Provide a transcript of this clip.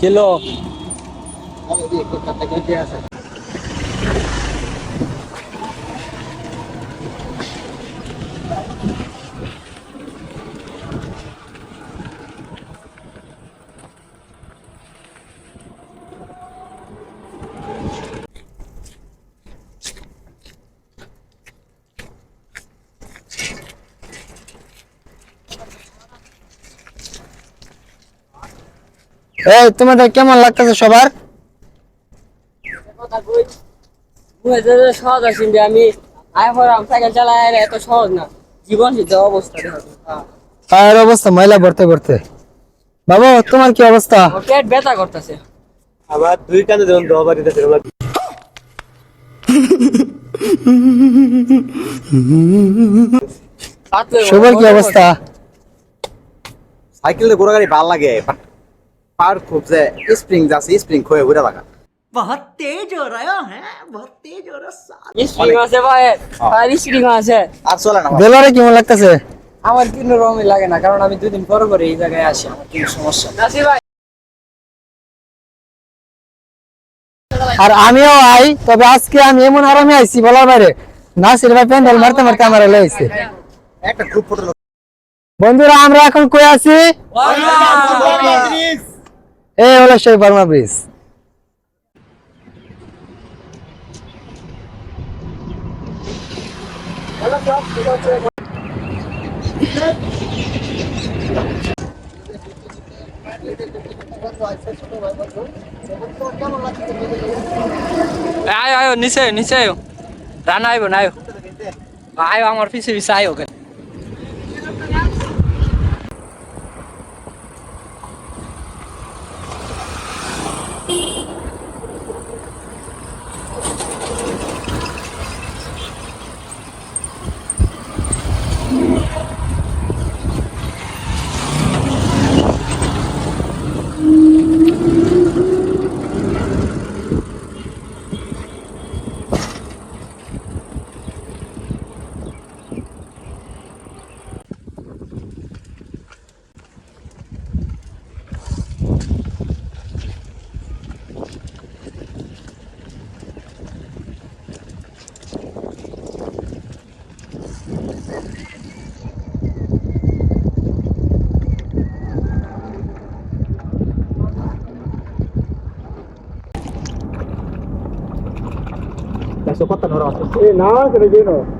Kilo এই তোমাদের কেমন লাগতেছে সবার? সহজ আছে আমি সাইকেল এত সহজ না জীবন অবস্থা পায়ের অবস্থা ময়লা ভরতে ভরতে। বাবু তোমার কি অবস্থা? আমার পেট ব্যথা করতেছে আবার দুই কানে যখন দোয়া বাড়িতেছে শুভর কি অবস্থা? সাইকেলে ঘোরা গাড়ি ভালো লাগে পার খুব যে স্প্রিং যাচ্ছে স্প্রিং খয়ে ঘুরে লাগা স্প্রিং আছে ভাই আর স্প্রিং আছে আর চলে না বেলারে কেমন লাগতেছে আমার কিন্তু রমই লাগে না কারণ আমি দুদিন পর পরে এই জায়গায় আসি আমার কোনো সমস্যা নাসি ভাই আর আমিও আই তবে আজকে আমি এমন আরামে আইছি বলার বাইরে নাসির ভাই প্যান্ডেল মারতে মারতে আমার এলে আইছে একটা গ্রুপ ফটো বন্ধুরা আমরা এখন কই আছি এই হলো সেই বর্মা ব্রিজ। আয় আয়, নিচে নিচে আয়। রানা আইব না, আয়। আয়, আমার পিছে পিছে আয়। Nasaktan orang. Eh, nak kerja no.